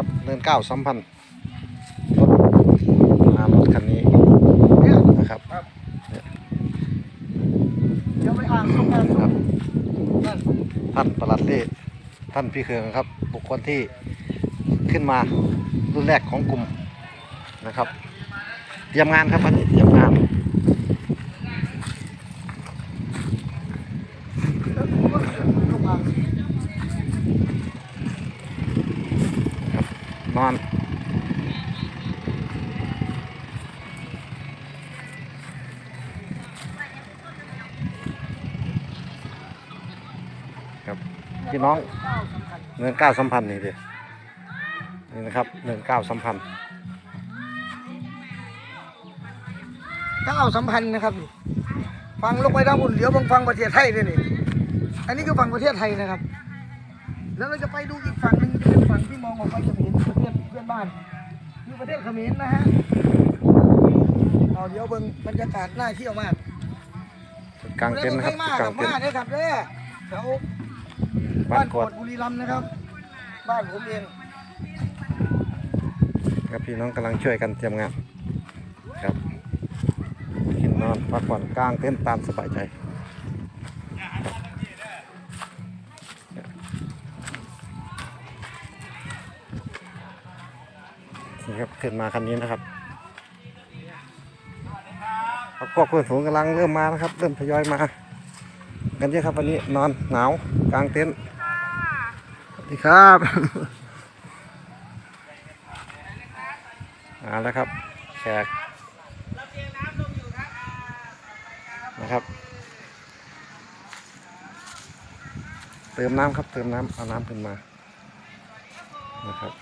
ครับเนินเก้าสัมพันธ์รถมารถคันนี้เนี่ยนะครับเดี๋ยวไปอ่านตรงอ่านตครรังบนั่นท่านประหลัดเล่ท่านพี่เคืองครับ บุคคลที่ขึ้นมารุ่นแรกของกลุ่มนะครับ เตรียมงานครับวันนี้เตรียมงาน ตรงอ่าน นอนครับพี่น้องเก้าสำคัญเนินเก้าสัมพันธ์นี่ดินี่นะครับเนินเก้าสัมพันธ์เก้าสัมพันธ์นะครับ ฟังลงไปทางบุญเดี๋ยวบังฟังประเทศไทยด้วยนี่อันนี้ก็ฟังประเทศไทยนะครับ แล้วเราจะไปดูอีกฝั่งหนึ่งเป็นฝั่งที่มองออกไปเขมรประเทศเพื่อน บ้านคือประเทศเขมรนะฮะเอาเดี๋ยวเบิ่งบรรยากาศน่าเที่ยวมากจุดกลางเต็นท์นะครับมาจุดกลางกับเต็นมาท์เด้อครับเด้อแถวบ้าบ้านนกกววดดบุรีรัมย์นะครับ บ้านผมเองครับพี่น้องกำลังช่วยกันเตรียมงานครับกินนอนพักผ่อนกลางเต็นท์ตามสบายใจ นี่ครับขึ้นมาคันนี้นะครับพวกเพื่อนฝูงกำลังเริ่มมานะครับ เริ่มทยอยมา กันเยอะครับวันนี้นอนหนาวกลางเต็นท์สวัสดีครับมาแล้วครับแขกนะครับ เติมน้ำครับเติมน้ำเอาน้ำขึ้นมานะครับ